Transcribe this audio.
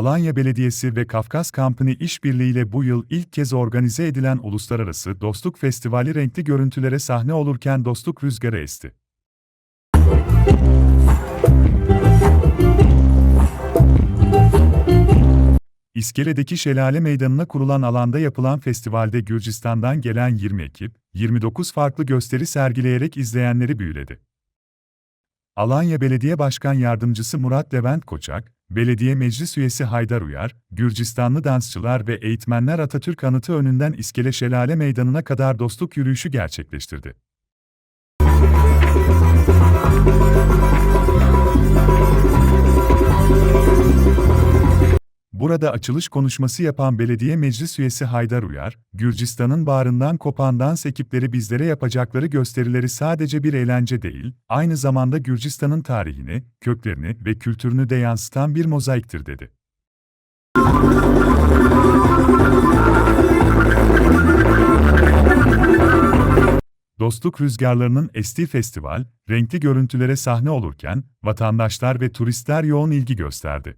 Alanya Belediyesi ve Kafkas Company işbirliğiyle bu yıl ilk kez organize edilen Uluslararası Dostluk Festivali renkli görüntülere sahne olurken dostluk rüzgarı esti. İskele'deki Şelale Meydanı'na kurulan alanda yapılan festivalde Gürcistan'dan gelen 20 ekip, 29 farklı gösteri sergileyerek izleyenleri büyüledi. Alanya Belediye Başkan Yardımcısı Murat Levent Koçak, Belediye Meclis Üyesi Haydar Uyar, Gürcistanlı dansçılar ve eğitmenler Atatürk Anıtı önünden İskele Şelale Meydanı'na kadar dostluk yürüyüşü gerçekleştirdi. Burada açılış konuşması yapan belediye meclis üyesi Haydar Uyar, Gürcistan'ın bağrından kopan dans ekipleri bizlere yapacakları gösterileri sadece bir eğlence değil, aynı zamanda Gürcistan'ın tarihini, köklerini ve kültürünü de yansıtan bir mozaiktir dedi. Dostluk rüzgarlarının estiği festival, renkli görüntülere sahne olurken, vatandaşlar ve turistler yoğun ilgi gösterdi.